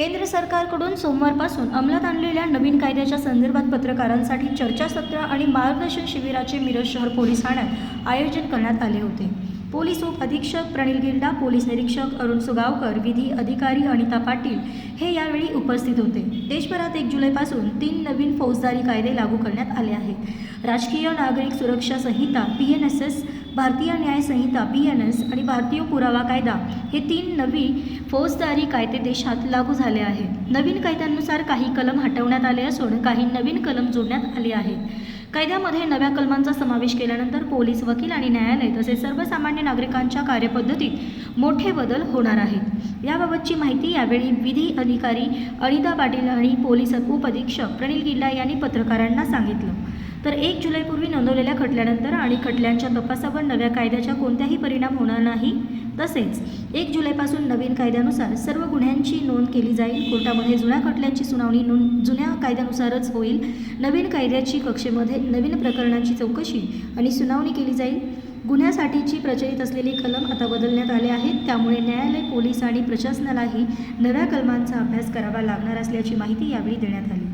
केंद्र सरकारकडून सोमवारपासून अंमलात आणलेल्या नवीन कायद्याच्या संदर्भात पत्रकारांसाठी चर्चासत्र आणि मार्गदर्शन शिबिराचे मिरज शहर पोलीस ठाण्यात आयोजन करण्यात आले होते. पोलीस उप अधीक्षक प्रणिल गिल्डा पोलीस निरीक्षक अरुण सुगावकर विधी अधिकारी अनिता पाटील हे यावेळी उपस्थित होते. देशभरात एक जुलैपासून तीन नवीन फौजदारी कायदे लागू करण्यात आले आहेत. राजकीय नागरिक सुरक्षा संहिता पी एन एस एस भारतीय न्याय संहिता पी एन एस आणि भारतीय पुरावा कायदा हे तीन नवी फौजदारी कायदे देशात लागू झाले आहेत. नवीन कायद्यानुसार काही कलम हटवण्यात आले असून काही नवीन कलम जोडण्यात आले आहेत. कायद्यामध्ये नव्या कलमांचा समावेश केल्यानंतर पोलीस वकील आणि न्यायालय तसेच सर्वसामान्य नागरिकांच्या कार्यपद्धतीत मोठे बदल होणार आहेत. याबाबतची माहिती यावेळी विधी अधिकारी अनिता पाटील आणि पोलीस उपअधीक्षक प्रणिल गिल्ला यांनी पत्रकारांना सांगितलं. तर एक जुलैपूर्वी नोंदवलेल्या खटल्यानंतर आणि खटल्यांच्या तपासावर नव्या कायद्याचा कोणताही परिणाम होणार नाही तसेच एक जुलैपासून नवीन कायद्यानुसार सर्व गुन्ह्यांची नोंद केली जाईल. कोर्टामध्ये जुन्या खटल्यांची सुनावणी नोंद जुन्या कायद्यानुसारच होईल. नवीन कायद्याची कक्षेमध्ये नवीन प्रकरणांची चौकशी आणि सुनावणी केली जाईल. गुन्ह्यासाठीची प्रचलित असलेली कलम आता बदलण्यात आले आहेत. त्यामुळे न्यायालय पोलीस आणि प्रशासनालाही नव्या कलमांचा अभ्यास करावा लागणार असल्याची माहिती यावेळी देण्यात आली.